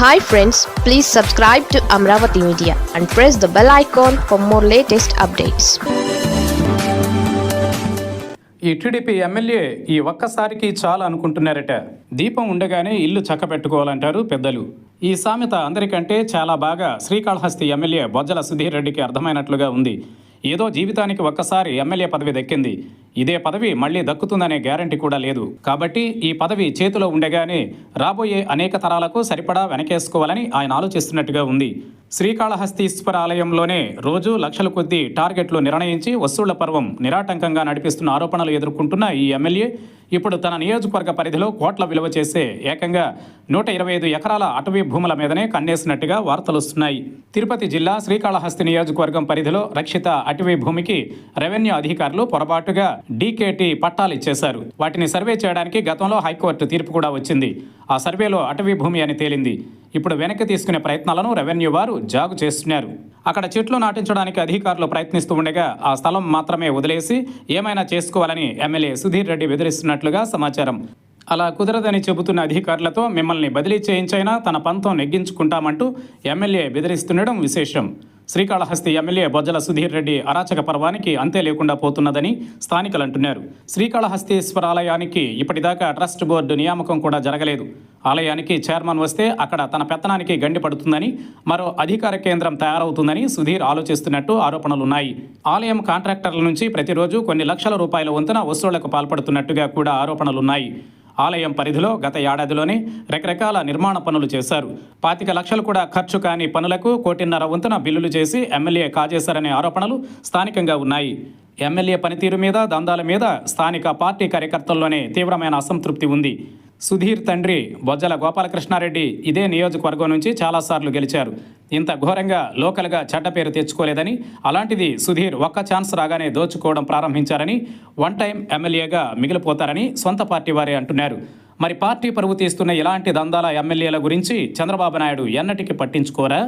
Hi friends please subscribe to Amaravati media and press the bell icon for more latest updates ఈ TDP MLA ఈ ఒక్కసారికి చాలా అనుకుంటున్నారట. దీపం ఉండగానే ఇల్లు చక్కబెట్టుకోవాలంటారు పెద్దలు. ఈ సామెత అందరికంటే చాలా బాగా శ్రీకాళహస్తి ఎమ్మెల్యే బొజ్జల సుధీర్ రెడ్డికి అర్థమైనట్లుగా ఉంది. ఏదో జీవితానికి ఒక్కసారి ఎమ్మెల్యే పదవి దక్కింది. ఇదే పదవి మళ్ళీ దక్కుతుందనే గ్యారంటీ కూడా లేదు. కాబట్టి ఈ పదవి చేతిలో ఉండగానే రాబోయే అనేక తరాలకు సరిపడా వెనకేసుకోవాలని ఆయన ఆలోచిస్తున్నట్టుగా ఉంది. శ్రీకాళహస్తీశ్వర ఆలయంలోనే రోజు లక్షల కొద్దీ టార్గెట్లు నిర్ణయించి వసూళ్ళ పర్వం నిరాటంకంగా నడిపిస్తున్న ఆరోపణలు ఎదుర్కొంటున్న ఈ ఎమ్మెల్యే ఇప్పుడు తన నియోజకవర్గ పరిధిలో కోట్ల విలువ చేసే ఏకంగా నూట ఇరవై ఐదు ఎకరాల అటవీ భూముల మీదనే కన్నేసినట్టుగా వార్తలు వస్తున్నాయి. తిరుపతి జిల్లా శ్రీకాళహస్తి నియోజకవర్గం పరిధిలో రక్షిత అటవీ భూమికి రెవెన్యూ అధికారులు పొరపాటుగా డీకేటీ పట్టాలు ఇచ్చేశారు. వాటిని సర్వే చేయడానికి గతంలో హైకోర్టు తీర్పు కూడా వచ్చింది. ఆ సర్వేలో అటవీ భూమి అని తేలింది. ఇప్పుడు వెనక్కి తీసుకునే ప్రయత్నాలను రెవెన్యూ వారు జాగు చేస్తున్నారు. అక్కడ చెట్లు నాటించడానికి అధికారులు ప్రయత్నిస్తూ ఉండగా ఆ స్థలం మాత్రమే వదిలేసి ఏమైనా చేసుకోవాలని ఎమ్మెల్యే సుధీర్ రెడ్డి బెదిరిస్తున్నట్లుగా సమాచారం. అలా కుదరదని చెబుతున్న అధికారులతో మిమ్మల్ని బదిలీ చేయించైనా తన పంతం నెగ్గించుకుంటామంటూ ఎమ్మెల్యే బెదిరిస్తుండడం విశేషం. శ్రీకాళహస్తి ఎమ్మెల్యే బొజ్జల సుధీర్ రెడ్డి అరాచక పర్వానికి అంతే లేకుండా పోతున్నదని స్థానికులు అంటున్నారు. శ్రీకాళహస్తీశ్వర ఆలయానికి ఇప్పటిదాకా ట్రస్ట్ బోర్డు నియామకం కూడా జరగలేదు. ఆలయానికి చైర్మన్ వస్తే అక్కడ తన పెత్తనానికి గండి పడుతుందని మరో అధికార కేంద్రం తయారవుతుందని సుధీర్ ఆలోచిస్తున్నట్టు ఆరోపణలున్నాయి. ఆలయం కాంట్రాక్టర్ల నుంచి ప్రతిరోజు కొన్ని లక్షల రూపాయల వంతున వసూళ్ళకు పాల్పడుతున్నట్టుగా కూడా ఆరోపణలున్నాయి. ఆలయం పరిధిలో గత ఏడాదిలోనే రకరకాల నిర్మాణ పనులు చేశారు. పాతిక లక్షలు కూడా ఖర్చు కాని పనులకు కోటిన్నర వంతున బిల్లులు చేసి ఎమ్మెల్యే కాజేశారనే ఆరోపణలు స్థానికంగా ఉన్నాయి. ఎమ్మెల్యే పనితీరు మీద దందాల మీద స్థానిక పార్టీ కార్యకర్తల్లోనే తీవ్రమైన అసంతృప్తి ఉంది. సుధీర్ తండ్రి బొజ్జల గోపాలకృష్ణారెడ్డి ఇదే నియోజకవర్గం నుంచి చాలాసార్లు గెలిచారు. ఇంత ఘోరంగా లోకల్గా చెడ్డ పేరు తెచ్చుకోలేదని అలాంటిది సుధీర్ ఒక్క ఛాన్స్ రాగానే దోచుకోవడం ప్రారంభించారని వన్ టైం ఎమ్మెల్యేగా మిగిలిపోతారని సొంత పార్టీ వారే అంటున్నారు. మరి పార్టీ పరువు తీస్తున్న ఇలాంటి దందాల ఎమ్మెల్యేల గురించి చంద్రబాబు నాయుడు ఎన్నటికి పట్టించుకోరా?